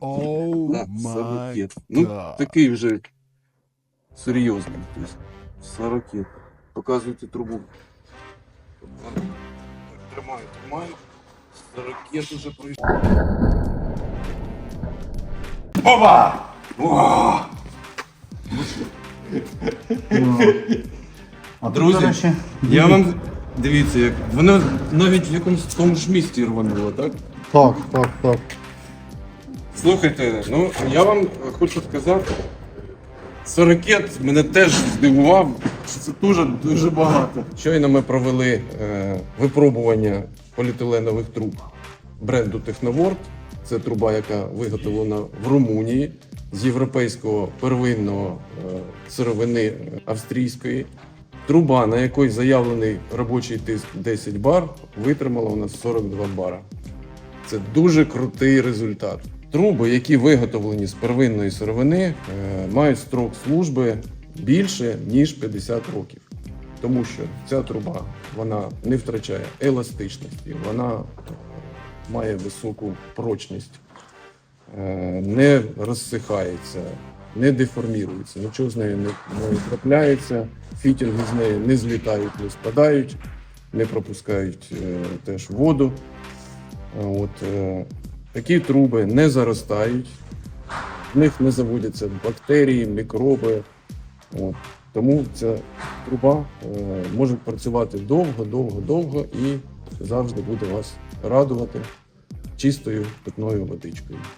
Оу Да. Ну, такий вже серйозний. Тобто, сорокет. Показуйте трубу. Так, Тримаю, тримаю. Сорокет уже пройшов. Опа! О! А Друзі, речі, Я вам дивіться, як воно навіть в якомусь тому ж місті рвануло, так? Так, так, так. Слухайте, ну я вам хочу сказати, сорокет мене теж здивував, що це дуже дуже багато. Щойно ми провели е, випробування поліетиленових труб бренду Техноворд. Це труба, яка виготовлена в Румунії з європейського первинного е, сировини австрійської. Труба, на якій заявлений робочий тиск 10 бар, витримала у нас 42 бара. Це дуже крутий результат. Труби, які виготовлені з первинної сировини, е, мають строк служби більше ніж 50 років. Тому що ця труба вона не втрачає еластичності, вона е, має високу прочність, е, не розсихається, не деформірується, нічого з нею не, трапляється, фітінги з нею не злітають, не спадають, не пропускають теж воду. От, такі труби не заростають, в них не заводяться бактерії, мікроби. От. Тому ця труба е, може працювати довго, довго, довго і завжди буде вас радувати чистою питною водичкою.